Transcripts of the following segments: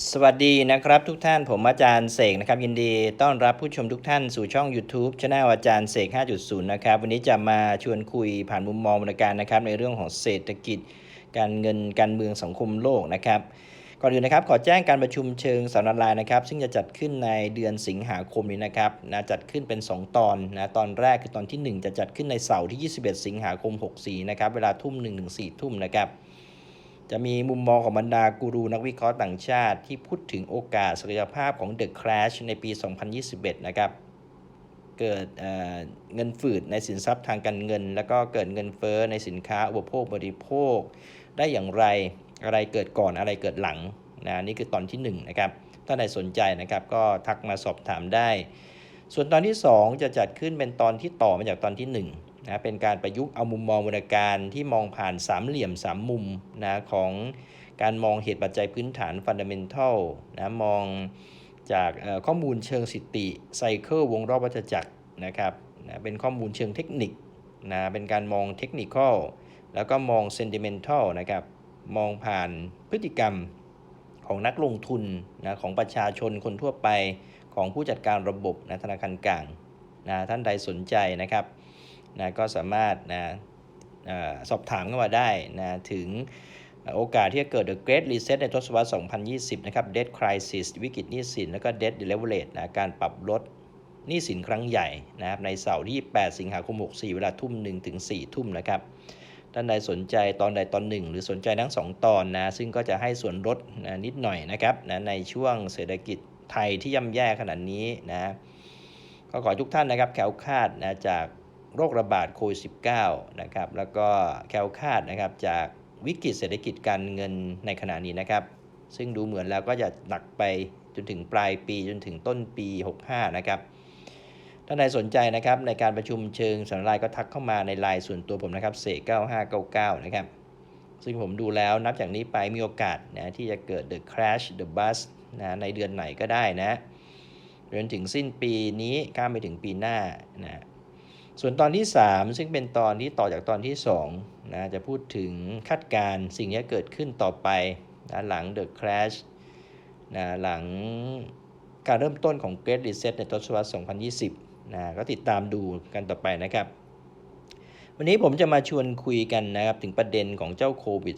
สวัสดีนะครับทุกท่านผมอาจารย์เสกนะครับยินดี ต้อนรับผู้ชมทุกท่านสู่ช่อง YouTube ช anel อาจารย์เสก 5.0 นะครับ วันนี้จะมาชวนคุยผ่านมุมมองบรรการนะครับ ในเรื่องของเศรษฐกิจ การเงินการเมืองสังคมโลกนะครับก่อนอื่นนะครับขอแจ้งการประชุมเชิงสัมมนานะครับซึ่งจะจัดขึ้นในเดือนสิงหาคมนี้นะครับนะจัดขึ้นเป็น 2 ตอนนะตอนแรกคือตอนที่ 1 จะจัดขึ้นในเสาร์ที่ 21 สิงหาคม 64นะครับเวลาทุ่ม1ถึง4ทุ่มนะครับ จะมีมุมมองของบรรดากูรูนักวิเคราะห์ต่างชาติ ที่พูดถึงโอกาสศักยภาพของ The Crash ในปี 2021 นะครับ เกิดเเงินฝืดในสินทรัพย์ทางการเงิน แล้วก็เกิดเงินเฟ้อในสินค้าอุปโภคบริโภค ได้อย่างไรอะไรเกิดก่อนอะไรเกิดหลังนะนี่คือตอนที่1นะครับถ้าใครสนใจนะครับก็ทักมาสอบถามได้ ส่วนตอนที่ 2 จะจัดขึ้นเป็นตอนที่ต่อมาจากตอนที่ 1 นะเป็นการประยุกต์เอามุมมองบรรการที่มองผ่านสามเหลี่ยม3มุมนะของการมองเหตุปัจจัยพื้นฐานฟันเดัมนทัลนะมองจากข้อมูลเชิงสิติไซเคิลวงรอบวัฏจักรนะครับนะเป็นข้อมูลเชิงเทคนิคนะเป็นการมองเทคนิคอลแล้วก็มองเซนติเมนทัลนะครับมองผ่านพฤติกรรมของนักลงทุนนะของประชาชนคนทั่วไปของผู้จัดการระบบนะธนาคารกลางนะท่านใดสนใจนะครับ นะก็สามารถนะสอบถามเข้ามาได้นะถึงโอกาสที่จะเกิด The Great Reset ในทศวรรษ 2020 นะครับ Debt Crisis วิกฤตหนี้สิน แล้วก็ Debt Deleverage นะการปรับลดหนี้สินครั้งใหญ่นะครับในเสาร์ที่ 8 สิงหาคม 64 เวลาทุ่ม1ถึง4ทุ่มนะครับท่านใดสนใจตอนใดตอนหนึ่ง หรือสนใจทั้ง 2 ตอนนะซึ่งก็จะให้ส่วนลดนะนิดหน่อยนะครับนะในช่วงเศรษฐกิจไทยที่ย่ำแย่ขนาดนี้นะก็ขอทุกท่านนะครับแคล้วคาดนะจาก โรคระบาดโควิด -19 นะครับ แล้วก็แคลคาดนะครับจากวิกฤตเศรษฐกิจการเงินในขณะนี้นะครับ ซึ่งดูเหมือนแล้วก็จะหนักไปจนถึงปลายปีจนถึงต้นปี 65 นะครับ ท่านใดสนใจนะครับในการประชุมเชิงสัญลักษณ์ก็ทักเข้ามาในไลน์ส่วนตัวผมนะครับเสก9599 นะครับ ซึ่งผมดูแล้วนับจากนี้ไปมีโอกาสนะที่จะเกิด the crash the bust นะในเดือนไหนก็ได้นะจนถึงสิ้นปีนี้ข้ามไปถึงปีหน้านะ ส่วนตอนที่ 3 ซึ่งเป็นตอนที่ต่อจากตอนที่2นะจะพูดถึงคาดการณ์สิ่งที่เกิดขึ้นต่อไปนะหลัง the crash นะหลังการเริ่มต้นของ Great Reset ในทศวรรษ 2020นะก็ติดตามดูกันต่อไปนะครับ วันนี้ผมจะมาชวนคุยกันนะครับถึงประเด็นของเจ้าโควิด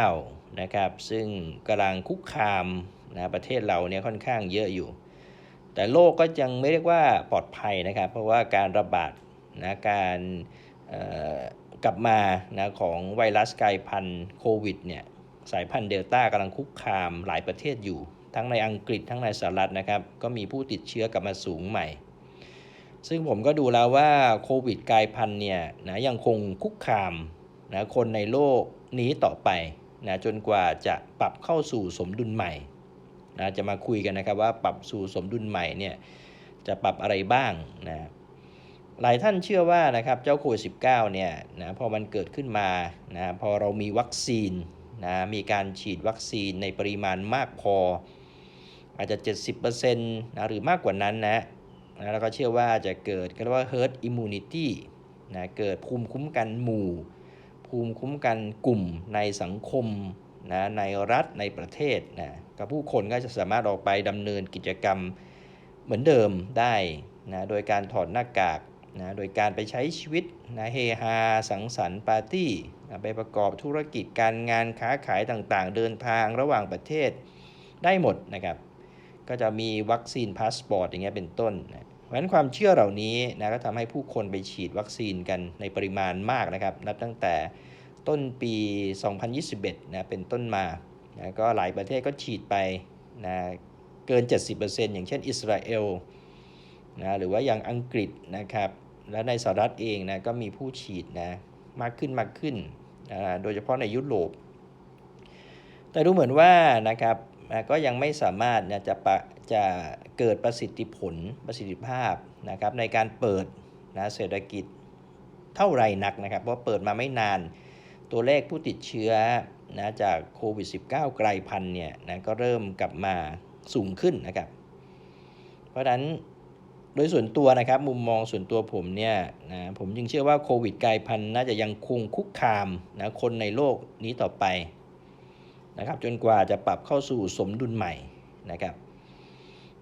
-19 นะครับ ซึ่งกำลังคุกคามนะประเทศเราเนี่ยค่อนข้างเยอะอยู่ แต่โลกก็ยังไม่เรียกว่าปลอดภัยนะครับ เพราะว่าการระบาด นะการกลับมานะของไวรัสกลายพันธุ์โควิดเนี่ยสายพันธุ์เดลต้ากำลังคุกคามหลายประเทศอยู่ ทั้งในอังกฤษทั้งในสหรัฐนะครับ ก็มีผู้ติดเชื้อกลับมาสูงใหม่ ซึ่งผมก็ดูแล้วว่าโควิดกลายพันธุ์เนี่ยนะยังคงคุกคามนะคนในโลกนี้ต่อไปนะจนกว่าจะปรับเข้าสู่สมดุลใหม่นะจะมาคุยกันนะครับว่าปรับสู่สมดุลใหม่เนี่ยจะปรับอะไรบ้างนะ หลายท่านเชื่อว่านะครับเจ้าโควิด -19 เนี่ยนะพอมันเกิดขึ้นมานะพอเรามีวัคซีนนะมีการฉีดวัคซีนในปริมาณมากพอ อาจจะ 70%นะหรือมากกว่านั้นนะนะแล้วก็เชื่อว่าจะเกิดก็เรียกว่า herd immunity นะเกิดภูมิคุ้มกันหมู่ ภูมิคุ้มกันกลุ่มในสังคมนะในรัฐในประเทศนะกับผู้คนก็จะสามารถออกไปดำเนินกิจกรรมเหมือนเดิมได้นะโดยการถอดหน้ากาก นะโดยการไปใช้ชีวิตนะเฮฮาสังสรรค์ปาร์ตี้นะไปประกอบธุรกิจการงานค้าขายต่างๆ เดินทางระหว่างประเทศได้หมดนะครับก็จะมีวัคซีนพาสปอร์ตอย่างเงี้ยเป็นต้นนะเพราะฉะนั้นความเชื่อเหล่านี้นะก็ทำให้ผู้คนไปฉีดวัคซีนกันในปริมาณมากนะครับ นับตั้งแต่ต้นปี 2021นะเป็นต้นมานะก็หลายประเทศก็ฉีดไปนะเกิน 70%อย่างเช่นอิสราเอลนะหรือว่าอย่างอังกฤษนะครับ และในสหรัฐเองนะก็มีผู้ฉีดนะมากขึ้นมากขึ้น โดยเฉพาะในยุโรป แต่ดูเหมือนว่านะครับก็ยังไม่สามารถจะปะจะเกิดประสิทธิผลประสิทธิภาพนะครับในการเปิดนะเศรษฐกิจเท่าไรนักนะครับ เพราะเปิดมาไม่นานตัวเลขผู้ติดเชื้อนะจากโควิด -19 กลายพันธุ์เนี่ยนะก็เริ่มกลับมาสูงขึ้นนะครับ เพราะฉะนั้น โดยส่วนตัวนะครับมุมมองส่วนตัวผมเนี่ยนะผมยังเชื่อว่าโควิดกลายพันธุ์น่าจะยังคงคุกคามนะคนในโลกนี้ต่อไปนะครับจนกว่าจะปรับเข้าสู่สมดุลใหม่นะครับ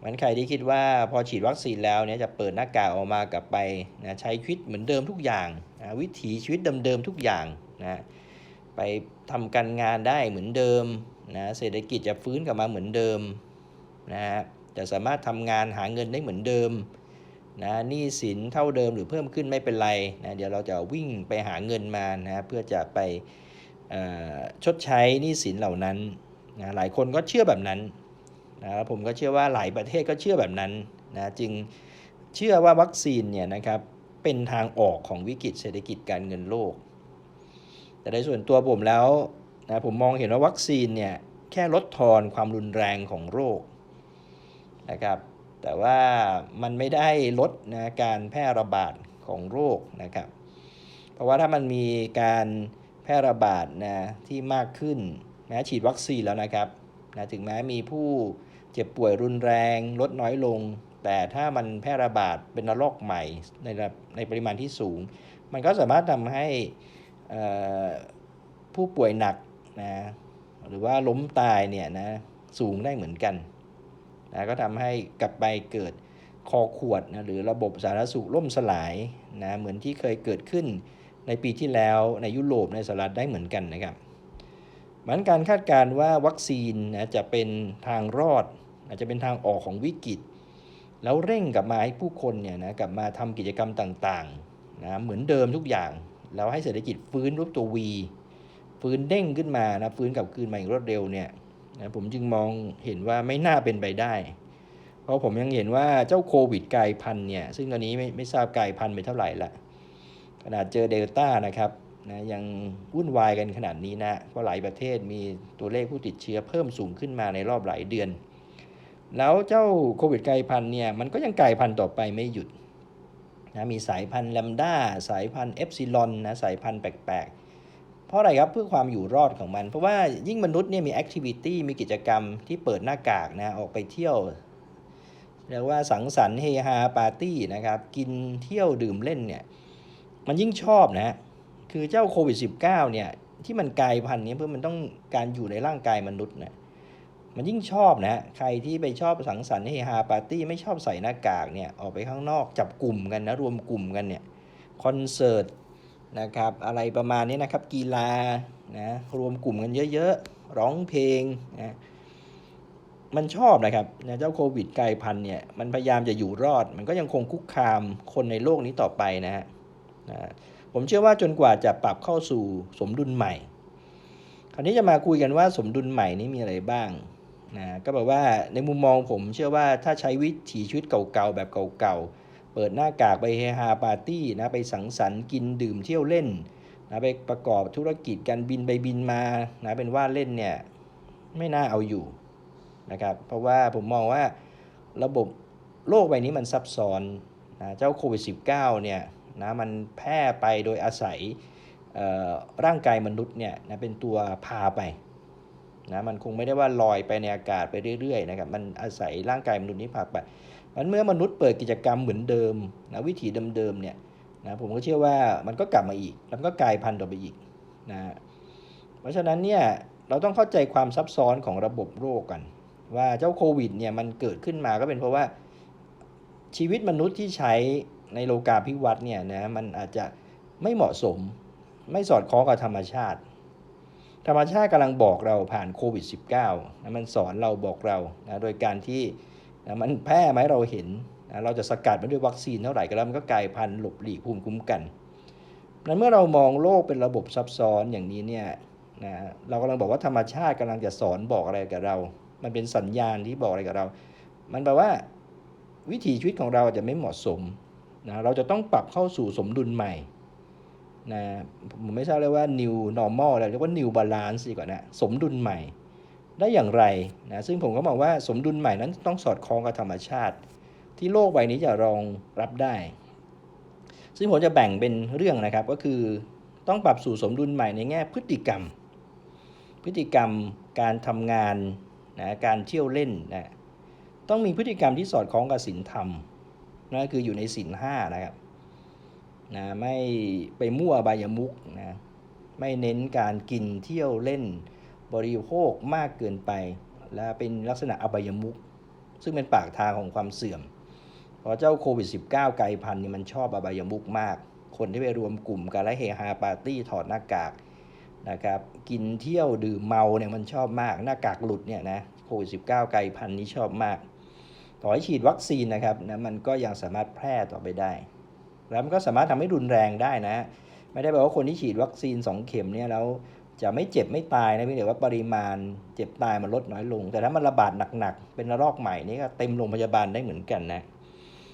มันใครที่คิดว่าพอฉีดวัคซีนแล้วเนี่ยจะเปิดหน้ากากออกมากลับไปนะใช้ชีวิตเหมือนเดิมทุกอย่างนะวิถีชีวิตเดิมๆทุกอย่างนะไปทำการงานได้เหมือนเดิมนะเศรษฐกิจจะฟื้นกลับมาเหมือนเดิมนะฮะจะสามารถทำงานหาเงินได้เหมือนเดิม นะหนี้สินเท่าเดิมหรือเพิ่มขึ้นไม่เป็นไรนะเดี๋ยวเราจะวิ่งไปหาเงินมานะเพื่อจะไปชดใช้หนี้สินเหล่านั้นนะหลายคนก็เชื่อแบบนั้นนะผมก็เชื่อว่าหลายประเทศก็เชื่อแบบนั้นนะจึงเชื่อว่าวัคซีนเนี่ยนะครับเป็นทางออกของวิกฤตเศรษฐกิจการเงินโลก แต่ในส่วนตัวผมแล้วนะผมมองเห็นว่าวัคซีนเนี่ยแค่ลดทอนความรุนแรงของโรคนะครับ แต่ว่ามันไม่ได้ลดนะการแพร่ระบาดของโรคนะครับ เพราะว่าถ้ามันมีการแพร่ระบาดนะที่มากขึ้นแม้ฉีดวัคซีนแล้วนะครับนะถึงแม้มีผู้เจ็บป่วยรุนแรงลดน้อยลง แต่ถ้ามันแพร่ระบาดเป็นระลอกใหม่ในในปริมาณที่สูง มันก็สามารถทำให้ผู้ป่วยหนักนะหรือว่าล้มตายเนี่ยนะสูงได้เหมือนกัน นะก็ทำให้กลับไปเกิดคอขวดนะหรือระบบสาธารณสุขล่มสลายนะเหมือนที่เคยเกิดขึ้นในปีที่แล้วในยุโรปในสหรัฐได้เหมือนกันนะครับมันการคาดการณ์ว่าวัคซีนนะจะเป็นทางรอด อาจจะเป็นทางออกของวิกฤต แล้วเร่งกลับมาให้ผู้คนเนี่ยนะกลับมาทำกิจกรรมต่างๆนะเหมือนเดิมทุกอย่าง แล้วให้เศรษฐกิจฟื้นรูปตัววีฟื้นเด้งขึ้นมานะฟื้นกลับคืนมาอย่างรวดเร็วเนี่ย นะผมจึงมองเห็นว่าไม่น่าเป็นไปได้ เพราะผมยังเห็นว่าเจ้าโควิดกลายพันธุ์เนี่ย ซึ่งตอนนี้ไม่ไม่ทราบกลายพันธุ์ไปเท่าไหร่ละขนาดเจอเดลต้านะครับนะยังวุ่นวายกันขนาดนี้นะ เพราะหลายประเทศมีตัวเลขผู้ติดเชื้อเพิ่มสูงขึ้นมาในรอบหลายเดือน แล้วเจ้าโควิดกลายพันธุ์เนี่ยมันก็ยังกลายพันธุ์ต่อไปไม่หยุดนะมีสายพันธุ์แลมด้าสายพันธุ์เอฟซิลอนนะสายพันธุ์แปลกๆ ราะอะไรครับเพื่อความอยู่รอดของมัน เพราะว่ายิ่งมนุษย์เนี่ยมีแอคทิวิตี้มีกิจกรรมที่เปิดหน้ากากนะออกไปเที่ยวเรียกว่าสังสรรค์เฮฮาปาร์ตี้นะครับ กินเที่ยวดื่มเล่นเนี่ย มันยิ่งชอบนะคือเจ้าโควิด -19 เนี่ย ที่มันกลายพันธุ์นี้เพื่อมันต้องการอยู่ในร่างกายมนุษย์นะมันยิ่งชอบนะใครที่ไปชอบสังสรรค์เฮฮาปาร์ตี้ไม่ชอบใส่หน้ากากเนี่ยออกไปข้างนอกจับกลุ่มกันนะรวมกลุ่มกันเนี่ยคอนเสิร์ต นะครับ อะไรประมาณนี้นะครับ กีฬานะรวมกลุ่มกันเยอะๆ ร้องเพลงนะมันชอบนะครับนะเจ้าโควิดกลายพันธุ์เนี่ยมันพยายามจะอยู่รอด มันก็ยังคงคุกคามคนในโลกนี้ต่อไปนะฮะนะผมเชื่อว่าจนกว่าจะปรับเข้าสู่สมดุลใหม่ คราวนี้จะมาคุยกันว่าสมดุลใหม่นี้มีอะไรบ้างนะก็แบบว่าในมุมมองผมเชื่อว่าถ้าใช้วิถีชีวิตเก่าๆแบบเก่าๆ เปิดหน้ากากไปเฮฮาปาร์ตี้นะไปสังสรรค์กินดื่มเที่ยวเล่นนะไปประกอบธุรกิจการบินไปบินมานะเป็นว่าเล่นเนี่ยไม่น่าเอาอยู่นะครับเพราะว่าผมมองว่าระบบโลกใบนี้มันซับซ้อนนะเจ้าโควิด -19 เนี่ยนะมันแพร่ไปโดยอาศัยเอ่อร่างกายมนุษย์เนี่ยนะเป็นตัวพาไปนะมันคงไม่ได้ว่าลอยไปในอากาศไปเรื่อยๆนะครับมันอาศัยร่างกายมนุษย์นี้พาไป มันเมื่อมนุษย์เปิดกิจกรรมเหมือนเดิมนะวิถีเดิมๆเนี่ยนะผมก็เชื่อว่ามันก็กลับมาอีก แล้วก็กลายพันธุ์ต่อไปอีกนะเพราะฉะนั้นเนี่ยเราต้องเข้าใจความซับซ้อนของระบบโรคกัน ว่าเจ้าโควิดเนี่ยมันเกิดขึ้นมาก็เป็นเพราะว่าชีวิตมนุษย์ที่ใช้ในโลกาภิวัตน์เนี่ยนะมันอาจจะไม่เหมาะสมไม่สอดคล้องกับธรรมชาติ ธรรมชาติกำลังบอกเราผ่านโควิด -19 นะมันสอนเราบอกเรานะโดยการที่ นะมันแพร่ไหมเราเห็นนะเราจะสกัดมันด้วยวัคซีนเท่าไหร่ก็แล้วมันก็กลายพันธุ์หลบหลีกภูมิคุ้มกันนั้นเมื่อเรามองโลกเป็นระบบซับซ้อนอย่างนี้เนี่ยนะเรากำลังบอกว่าธรรมชาติกำลังจะสอนบอกอะไรกับเรา มันเป็นสัญญาณที่บอกอะไรกับเรา มันแปลว่าวิถีชีวิตของเราอาจจะไม่เหมาะสมนะเราจะต้องปรับเข้าสู่สมดุลใหม่นะผมไม่ทราบเลยว่า new normal อะไรเรียกว่า new balance ดีกว่านะสมดุลใหม่ ได้อย่างไรนะซึ่งผมก็มองว่าสมดุลใหม่นั้นต้องสอดคล้องกับธรรมชาติ ที่โลกใบนี้จะรองรับได้ ซึ่งผมจะแบ่งเป็นเรื่องนะครับก็คือต้องปรับสู่สมดุลใหม่ในแง่พฤติกรรม พฤติกรรมการทำงานนะการเที่ยวเล่นนะต้องมีพฤติกรรมที่สอดคล้องกับศีลธรรมนะคืออยู่ในศีลห้านะครับนะไม่ไปมั่วบายมุกนะไม่เน้นการกินเที่ยวเล่น บริโภคมากเกินไป และเป็นลักษณะอบายมุขซึ่งเป็นปากทางของความเสื่อม เพราะเจ้าโควิด -19 ไกลพันธุ์นี่มันชอบอบายมุขมาก คนที่ไปรวมกลุ่มกันและเฮฮาปาร์ตี้ถอดหน้ากากนะครับกินเที่ยวดื่มเมาเนี่ยมันชอบมากหน้ากากหลุดเนี่ยนะโควิด -19 ไกลพันธุ์นี้ชอบมากต่อให้ฉีดวัคซีนนะครับนะมันก็ยังสามารถแพร่ต่อไปได้ แล้วมันก็สามารถทำให้รุนแรงได้นะ ไม่ได้แปลว่าคนที่ฉีดวัคซีน 2 เข็มเนี่ยแล้ว จะไม่เจ็บไม่ตายนะเพียงแต่ว่าปริมาณเจ็บตายมันลดน้อยลง แต่ถ้ามันระบาดหนักๆเป็นระลอกใหม่นี่ก็เต็มโรงพยาบาลได้เหมือนกันนะ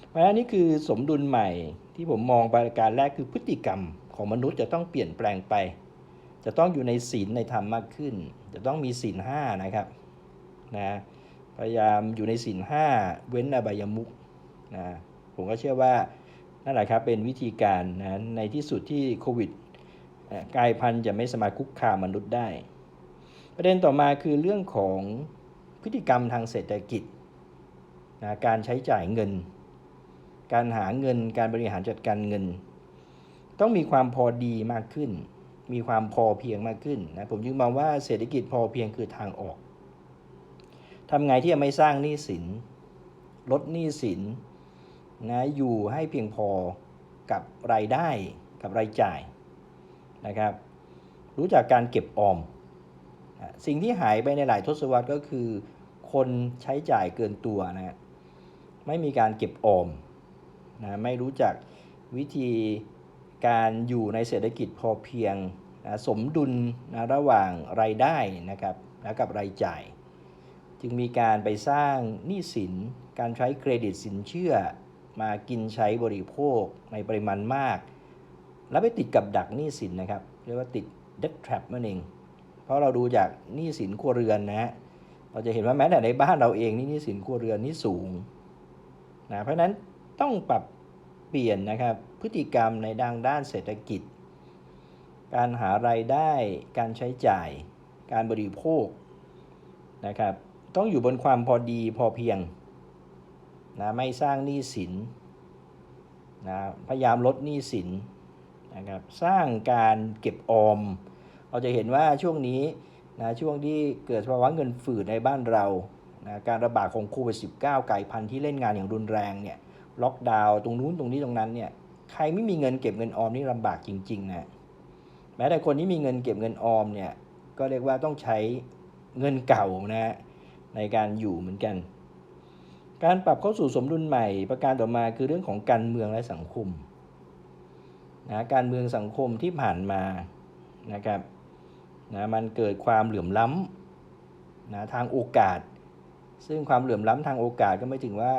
เพราะฉะนั้นนี่คือสมดุลใหม่ที่ผมมองประการแรกคือพฤติกรรมของมนุษย์จะต้องเปลี่ยนแปลงไป จะต้องอยู่ในศีลในธรรมมากขึ้น จะต้องมีศีลห้านะครับนะพยายามอยู่ในศีลห้าเว้นอบายมุขนะผมก็เชื่อว่านั่นแหละครับเป็นวิธีการนะในที่สุดที่โควิด กายพันธุ์จะไม่สามารถคุกคามมนุษย์ได้ ประเด็นต่อมาคือเรื่องของพฤติกรรมทางเศรษฐกิจนะการใช้จ่ายเงิน การหาเงิน การบริหารจัดการเงิน ต้องมีความพอดีมากขึ้น มีความพอเพียงมากขึ้นนะ ผมจึงมองว่าเศรษฐกิจพอเพียงคือทางออก ทำไงที่จะไม่สร้างหนี้สิน ลดหนี้สินนะ อยู่ให้เพียงพอกับรายได้กับรายจ่าย นะครับ รู้จักการเก็บออม สิ่งที่หายไปในหลายทศวรรษก็คือ คนใช้จ่ายเกินตัวนะฮะไม่มีการเก็บออมนะไม่รู้จักวิธีการอยู่ในเศรษฐกิจพอเพียงนะสมดุลนะระหว่างรายได้นะครับและกับรายจ่าย จึงมีการไปสร้างหนี้สิน การใช้เครดิตสินเชื่อ มากินใช้บริโภคในปริมาณมาก แล้วไปติดกับดักหนี้สินนะครับ เรียกว่าติด debt trap นั่นเอง เพราะเราดูจากหนี้สินครัวเรือนนะฮะเราจะเห็นว่าแม้แต่ในบ้านเราเองนี่หนี้สินครัวเรือนนี่สูงนะเพราะนั้นต้องปรับเปลี่ยนนะครับพฤติกรรมในด้านด้านเศรษฐกิจ การหารายได้การใช้จ่าย การบริโภคนะครับต้องอยู่บนความพอดีพอเพียงนะไม่สร้างหนี้สินนะพยายามลดหนี้สิน นะครับสร้างการเก็บออม เราจะเห็นว่าช่วงนี้นะช่วงที่เกิดภาวะเงินฝืดในบ้านเรานะการระบาดของโควิด -19 ไก่พันธุ์ที่เล่นงานอย่างรุนแรงเนี่ยล็อกดาวน์ตรงนู้นตรงนี้ตรงนั้นเนี่ยใครไม่มีเงินเก็บเงินออมนี่ลำบากจริงๆนะแม้แต่คนที่มีเงินเก็บเงินออมเนี่ยก็เรียกว่าต้องใช้เงินเก่านะในการอยู่เหมือนกัน การปรับเข้าสู่สมดุลใหม่ ประการต่อมาคือเรื่องของการเมืองและสังคม นะการเมืองสังคมที่ผ่านมานะครับนะมันเกิดความเหลื่อมล้ำนะทางโอกาส ซึ่งความเหลื่อมล้ำทางโอกาสก็ไม่ถึงว่า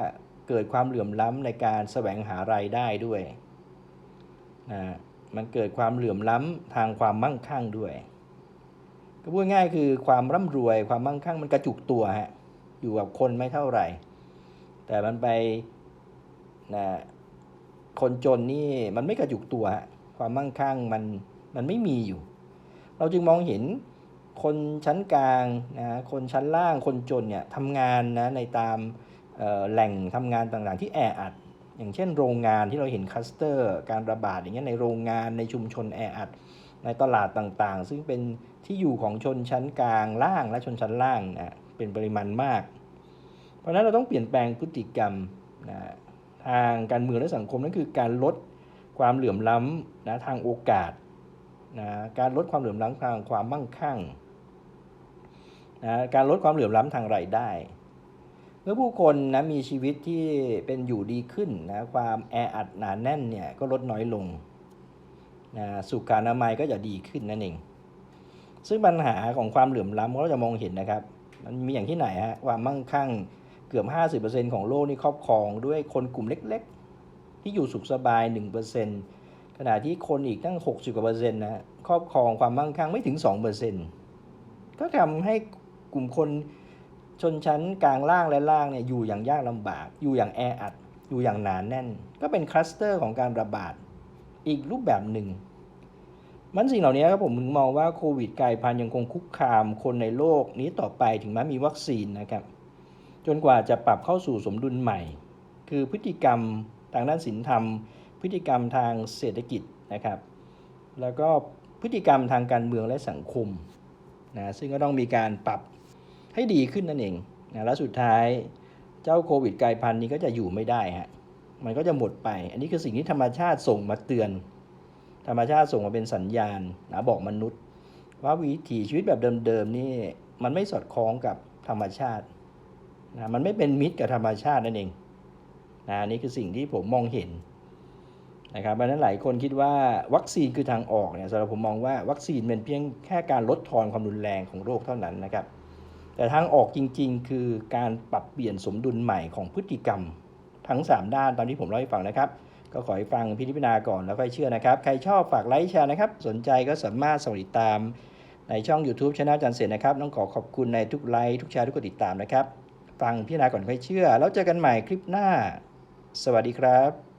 เกิดความเหลื่อมล้ำในการแสวงหารายได้ด้วยนะมันเกิดความเหลื่อมล้ำทางความมั่งคั่งด้วย ก็พูดง่ายคือความร่ำรวยความมั่งคั่งมันกระจุกตัวฮะอยู่กับคนไม่เท่าไหร่ แต่มันไปนะ คนจนนี่มันไม่กระจุกตัวฮะความมั่งคั่งมันมันไม่มีอยู่ เราจึงมองเห็นคนชั้นกลางนะคนชั้นล่างคนจนเนี่ยทำงานนะในตามแหล่งทำงานต่างๆ ที่แออัด อย่างเช่นโรงงานที่เราเห็นคัสเตอร์ การระบาดอย่างเงี้ยในโรงงานในชุมชนแออัด ในตลาดต่างๆ ซึ่งเป็นที่อยู่ของชนชั้นกลางล่างและชนชั้นล่างนะเป็นปริมาณมาก เพราะนั้นเราต้องเปลี่ยนแปลงพฤติกรรมนะ ทางการเมืองและสังคมนั่นคือการลดความเหลื่อมล้ำนะทางโอกาสนะการลดความเหลื่อมล้ำทางความมั่งคั่งนะการลดความเหลื่อมล้ำทางรายได้ เมื่อผู้คนนะมีชีวิตที่เป็นอยู่ดีขึ้นนะความแออัดหนาแน่นเนี่ยก็ลดน้อยลงนะสุขอนามัยก็จะดีขึ้นนั่นเอง ซึ่งปัญหาของความเหลื่อมล้ำเราจะมองเห็นนะครับ มันมีอย่างที่ไหนฮะความมั่งคั่ง เกือบ 50%ของโลกนี่ครอบครองด้วยคนกลุ่มเล็กๆ ที่อยู่สุขสบาย 1%ขณะที่คนอีกตั้ง 60กว่าเปอร์เซ็นต์นะครอบครองความมั่งคั่งไม่ถึง 2%ก็ทำให้กลุ่มคนชนชั้นกลางล่างและล่างเนี่ยอยู่อย่างยากลำบาก อยู่อย่างแออัด อยู่อย่างหนานแน่น ก็เป็นคลัสเตอร์ของการระบาดอีกรูปแบบหนึ่ง มันสิ่งเหล่านี้ครับผมถึงมองว่าโควิดกลายพันธุ์ยังคงคุกคามคนในโลกนี้ต่อไปถึงแม้มีวัคซีนนะครับ จนกว่าจะปรับเข้าสู่สมดุลใหม่ คือพฤติกรรมทางด้านศีลธรรม พฤติกรรมทางเศรษฐกิจนะครับ แล้วก็พฤติกรรมทางการเมืองและสังคมนะซึ่งก็ต้องมีการปรับให้ดีขึ้นนั่นเองนะแล้วสุดท้ายเจ้าโควิดกลายพันธุ์นี้ก็จะอยู่ไม่ได้ฮะมันก็จะหมดไป อันนี้คือสิ่งที่ธรรมชาติส่งมาเตือน ธรรมชาติส่งมาเป็นสัญญาณนะบอกมนุษย์ ว่าวิถีชีวิตแบบเดิมๆนี่มันไม่สอดคล้องกับธรรมชาติ นะมันไม่เป็นมิตรกับธรรมชาตินั่นเองนะนี่คือสิ่งที่ผมมองเห็นนะครับเพราะนั้นหลายคนคิดว่าวัคซีนคือทางออกเนี่ยสำหรับผมมองว่าวัคซีนเป็นเพียงแค่การลดทอนความรุนแรงของโรคเท่านั้นนะครับ แต่ทางออกจริง ๆ คือการปรับเปลี่ยนสมดุลใหม่ของพฤติกรรม ทั้ง 3 ด้านตามที่ผมเล่าให้ฟังนะครับ ก็ขอให้ฟังพิจารณาก่อนแล้วค่อยเชื่อนะครับ ใครชอบฝากไลค์แชร์นะครับ สนใจก็สามารถสมัครติดตามในช่อง YouTube ช anel จันเสร็จนะครับ ต้องขอขอบคุณในทุกไลค์ทุกแชร์ทุกกดติดตามนะครับ ฟังพิจารณาก่อนค่อยเชื่อ แล้วเจอกันใหม่คลิปหน้า สวัสดีครับ